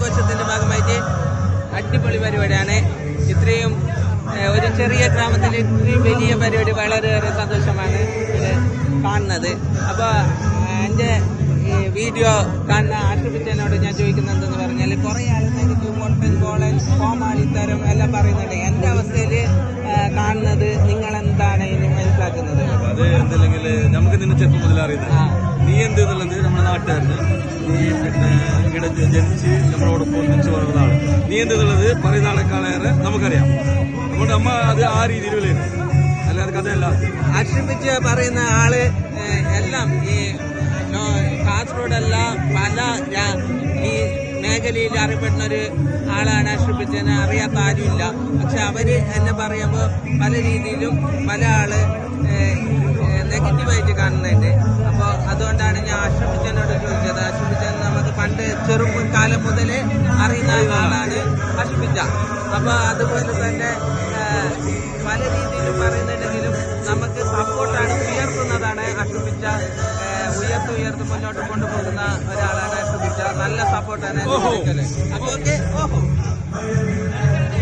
ആഘോഷത്തിന്റെ ഭാഗമായിട്ട് അടിപൊളി പരിപാടിയാണ്. ഇത്രയും ഒരു ചെറിയ ഗ്രാമത്തിൽ ഇത്രയും വലിയ പരിപാടി വളരെയേറെ സന്തോഷമാണ് കാണുന്നത്. അപ്പോൾ എന്റെ വീഡിയോ കാണുന്ന ആശ്രമിച്ചതിനോട് ഞാൻ ചോദിക്കുന്നത് എന്തെന്ന് പറഞ്ഞാൽ കുറേ ആളുകൾ എനിക്ക് പൊട്ടൻ കോളൻ കോമാളിത്തരം എല്ലാം പറയുന്നുണ്ട്. എന്റെ അവസ്ഥയിൽ കാണുന്നത് നിങ്ങൾ എന്താണ് ഇനി മനസ്സിലാക്കുന്നത്? അത് നമുക്ക് അറിയുന്നത്. നീ എന്ത് എന്നുള്ളത് നമ്മുടെ നാട്ടുകാരന്. നീ പിന്നെ ഇവിടെ ജനിച്ച് നമ്മളോടൊപ്പം വളർന്ന ആൾ നീ എന്ത് എന്നുള്ളത് പറയുന്ന ആളെക്കാളേറെ നമുക്കറിയാം. അതുകൊണ്ട് അമ്മ അത് ആ രീതിയിൽ വിളിയുന്നു അല്ലാതെ കഥയല്ല. ആക്ഷേപിച്ച് പറയുന്ന ആൾ എല്ലാം ഈ കാസർഗോഡെല്ലാം പല ഈ മേഖലയിൽ അറിയപ്പെടുന്ന ഒരു ആളാണ് ആക്ഷേപിച്ചതിനെ അറിയാത്ത ആരുമില്ല. പക്ഷെ അവർ എന്നെ പറയുമ്പോൾ പല രീതിയിലും പല ആൾ നെഗറ്റീവായിട്ട് കാണുന്നുണ്ട് പണ്ട് ചെറുപ്പം കാലം മുതലേ അറിയുന്ന ആളാണ് ആശ്രമിച്ച അപ്പോൾ അതുപോലെ തന്നെ പല രീതിയിലും പറയുന്നുണ്ടെങ്കിലും നമുക്ക് സപ്പോർട്ടാണ് ഉയർത്തുന്നതാണ് അശ്രമിച്ച ഉയർത്തി ഉയർത്തി മുന്നോട്ട് കൊണ്ടുപോകുന്ന ഒരാളാണ് അശ്രമിച്ച നല്ല സപ്പോർട്ടാണ് അപ്പോൾ ഓക്കെ ഓഹോ.